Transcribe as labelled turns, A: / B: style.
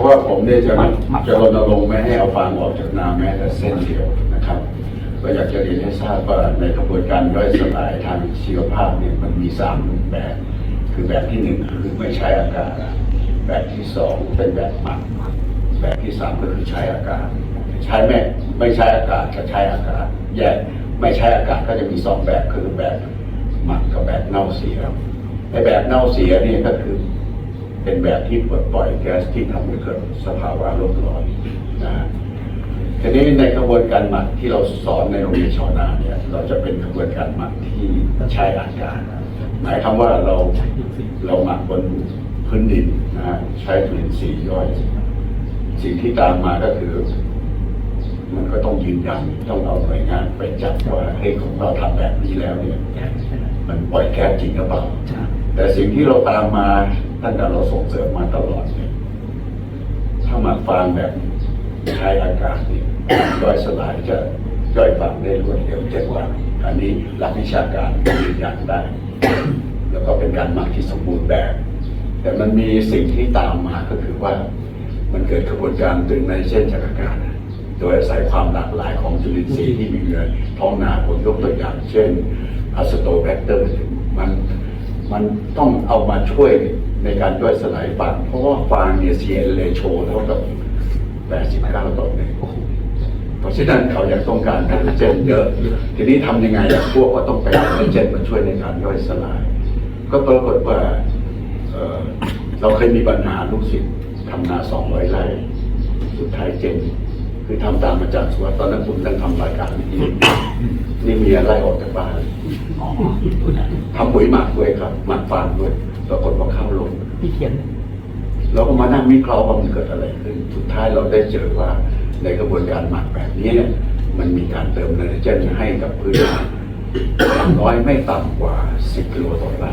A: ราะว่าผมเนี่ยจะจะรณรงค์ไม่ให้เอาฟางออกจากนาแม้แต่เส้นเดียวนะครับ ก็อยากจะเรียนให้ทราบว่าในกระบวนการย่อยสลายทางชีวภาพเนี่ยมันมีสามแบบ คือแบบที่หนึ่งคือไม่ใช้อากาศ แบบที่สองเป็นแบบหมักแบบที่สามก็คือใช้อากาศ ใช้ไม่ไม่ใช้อากาศกับใช้อากาศ แยกไม่ใช้อากาศก็จะมีสองแบบคือแบบหมักกับแบบเน่าเสียในแบบเน่าเสียนี่ก็คือ เป็นแบบที่ปลดปล่อยแก๊สที่ทำให้เกิดสภาวะโลกร้อนนะฮะทีนี้ในกระบวนการหมักที่เราสอนในโรงเรียนชาวนาเนี่ย เราจะเป็นกระบวนการหมักที่ใช้อากาศหมายความว่าเราเราหมักบนพื้นดินนะฮะใช้จุลินทรีย์ย่อย สิ่งที่ตามมาก็คือ มันก็ต้องยืนยันต้องเอาหน่วยงานไปจับว่าเฮ้ยของเราทำแบบนี้แล้วเนี่ย มันปล่อยแก๊สจริงหรือเปล่าแต่สิ่งที่เราตามมา ตั้งแต่เราส่งเสริมมาตลอดเนี่ยถ้ามักฟางแบบใช้อากาศเนี่ยย่อยสลายจะย่อยฟางได้รวดเร็วเจ็ดวันอันนี้หลักวิชาการยืนยันได้ แล้วก็เป็นการหมักที่สมบูรณ์แบบ แต่มันมีสิ่งที่ตามมาก็คือว่า มันเกิดกระบวนการดึงในเช่นจากอากาศโดยอาศัยความหลากหลายของจุลินทรีย์ที่มีอยู่ในท้องนาผมยกตัวอย่าง เช่นอะสโตแบคเตอร์มัน มันต้องเอามาช่วยในการย่อยสลายฟางเพราะว่าฟางเนี่ย CN ratio เท่ากับ89ต่อหนึ่งเพราะฉะนั้นเขายังต้องการไนโตรเจนเยอะ ทีนี้ทำยังไงพวกก็ต้องไปเอาไนโตรเจนมาช่วยในการย่อยสลาย ก็ปรากฏว่าเเราเคยมีปัญหาลูกศิษย์ทำนา200ไร่สุดท้ายเจนคือทำตามอาจารย์สวัสดิ์ตอนนั้นผมตั้งทำรายการนี้ มียไล่ออกจากบ้านทำปุ๋ยหมักด้วยครับหมักฟางด้วยปรากฏว่าเข้าลง
B: พี่เขียน
A: เราก็มานั่งวิเคราะห์ว่ามันเกิดอะไรขึ้น สุดท้ายเราได้เจอว่าในกระบวนการหมักแบบนี้เนี่ยมันมีการเติมไนโตรเจนให้กับพืชอย่างน้อยไม่ต่ำกว่า 10กิโลต่อไร่